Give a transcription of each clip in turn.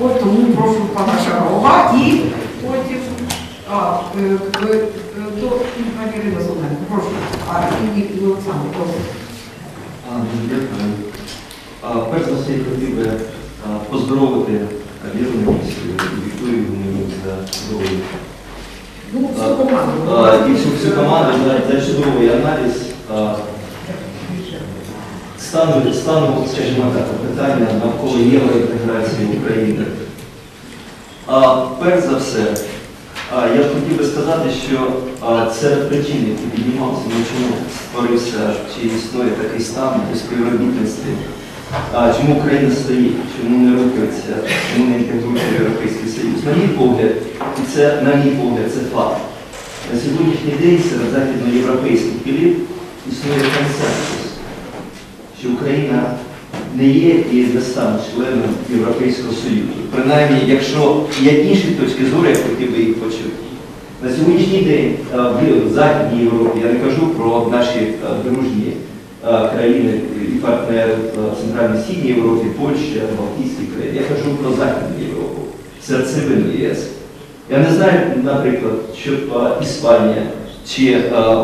От тому прошу пана Шарова і потім а, е, е, до пані Ірина прошу. А і Олександр, прошу. Дякую. Перш за все, я хотів би поздоровити Віру Вікторію за здоров'я. Ну, всю команду. І всю, команду за, чудовий аналіз стану, стану, скажімо так, питання навколо євроінтеграції України. А, перш за все, а, я хотів би сказати, що а, серед причин, які піднімався, ну, чому створився чи існує такий стан у співробітництві, а, чому Україна стоїть, чому не рухається, чому не інтегрується Європейський Союз. На мій погляд, і це, на мій погляд, це факт. На сьогоднішній день серед західноєвропейських еліт існує консенсус, що Україна не є і не стане членом Європейського Союзу. Принаймні, якщо є інші точки зору, я хотів би їх почути. На сьогоднішній день е, в Західній Європі, я не кажу про наші е, дружні е, країни і партнери в Центральній Східній Європі, Польща, Балтійські країни, я кажу про Західну Європу, серцевину ЄС. Я не знаю, наприклад, що Іспанія, чи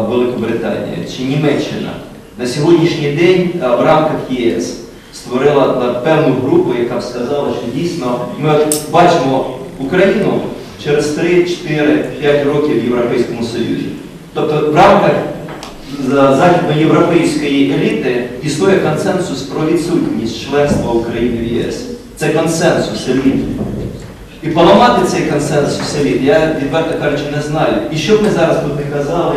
Великобританія, чи Німеччина на сьогоднішній день е, в рамках ЄС створила е, певну групу, яка б сказала, що дійсно ми бачимо Україну через 3, 4, 5 років в Європейському Союзі. Тобто в рамках за- західноєвропейської еліти існує консенсус про відсутність членства України в ЄС. Це консенсус еліти. І поламати цей консенсус еліт, я відверто кажучи не знаю. І що б ми зараз тут не казали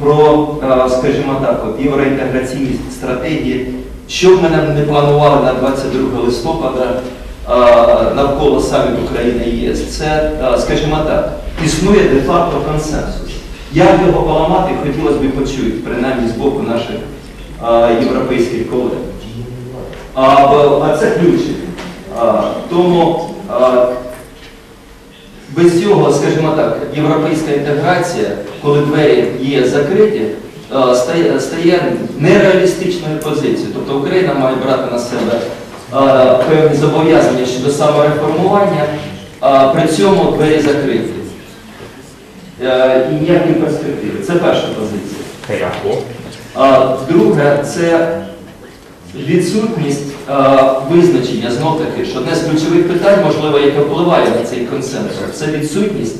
про, е, скажімо так, от, євроінтеграційні стратегії, що б ми не планували на 22 листопада е, навколо саміту України ЄС, це, е, скажімо так, існує де-факто консенсус. Як його поламати, хотілося б почути, принаймні з боку наших європейських колег. А, це ключик. А, тому без цього, скажімо так, європейська інтеграція, коли двері є закриті, стає, стає нереалістичною позицією. Тобто Україна має брати на себе певні зобов'язання щодо самореформування, а при цьому двері закриті. Е, І ніякої перспективи. Це перша позиція. Друге, це відсутність визначення, знов таки, що одне з ключових питань, можливо, яке впливає на цей консенсус, це відсутність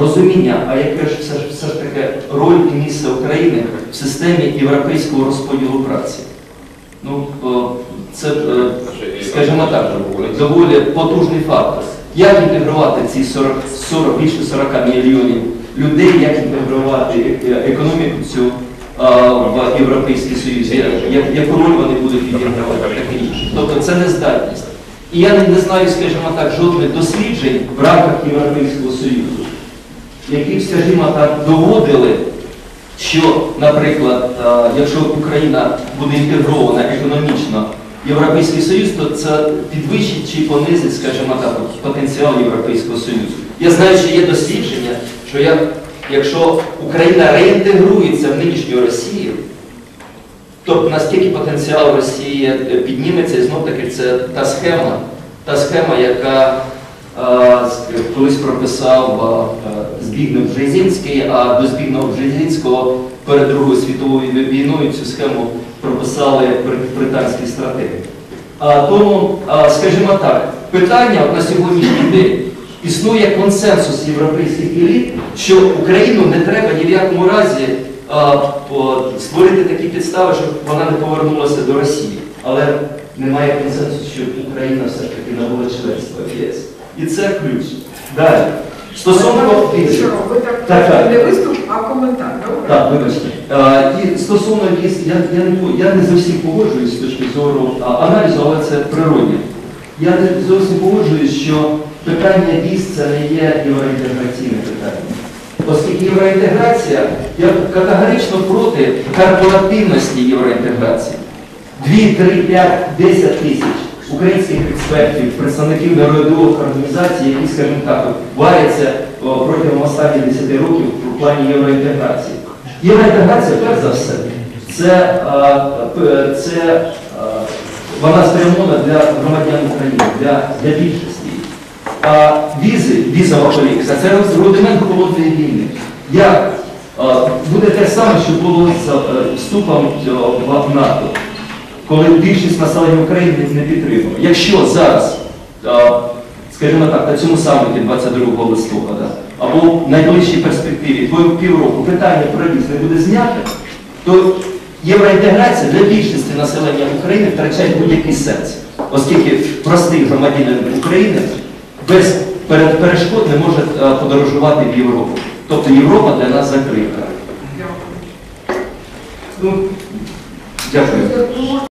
розуміння, а яке ж все, все ж таки роль і місце України в системі європейського розподілу праці. Ну, це, е, скажімо так, доволі потужний фактор. Як інтегрувати ці 40, 40, більше 40 мільйонів людей, як інтегрувати е- економіку цю в Європейський Союз, як- як- яку роль вони будуть відігравати, таке інше. Тобто це нездатність. І я не, знаю, скажімо так, жодних досліджень в рамках Європейського Союзу, які скажімо так, доводили, що, наприклад, якщо Україна буде інтегрована економічно в Європейський Союз, то це підвищить чи понизить, скажімо так, потенціал Європейського Союзу. Я знаю, що є дослідження, що я, якщо Україна реінтегрується в нинішню Росію, то наскільки потенціал Росії підніметься, і знов таки це та схема, та схема, яка е, колись прописав е, Збігнев Бжезінський, а до Збігнева Бжезінського перед Другою світовою війною цю схему прописали британські стратеги. Тому, скажімо так, питання на сьогоднішній день існує консенсус європейських еліт, що Україну не треба ні в якому разі а, по- створити такі підстави, щоб вона не повернулася до Росії. Але немає консенсусу, що Україна все ж таки набула членства в ЄС. І це ключ. Далі. Стосовно візи. Так, Так, не виступ, а коментар, добре? Так, вибачте. Е, І стосовно віз, я, я, не, я не зовсім погоджуюсь з точки зору а, аналізу, але це природне. Я не зовсім погоджуюсь, що питання віз це не є євроінтеграційне питання. Оскільки євроінтеграція, я категорично проти корпоративності євроінтеграції. 2, 3, 5, 10 тисяч українських експертів, представників народових організацій, які, скажімо так, варяться протягом останніх 10 років в плані євроінтеграції. Євроінтеграція, перш за все, це, це вона спрямована для громадян України, для, для більшості. А, візи, візова політика, це рудимент холодної війни. Як буде те саме, що було з е, вступом в НАТО, коли більшість населення України не підтримує. Якщо зараз, а, скажімо так, на цьому саміті 22 листопада, або в найближчій перспективі, пів- півроку, питання про віз не буде знято, то євроінтеграція для більшості населення України втрачає будь-який сенс, оскільки простий громадянин України без перешкод не може е, подорожувати в Європу. Тобто Європа для нас закрита. Дякую. Ну, дякую.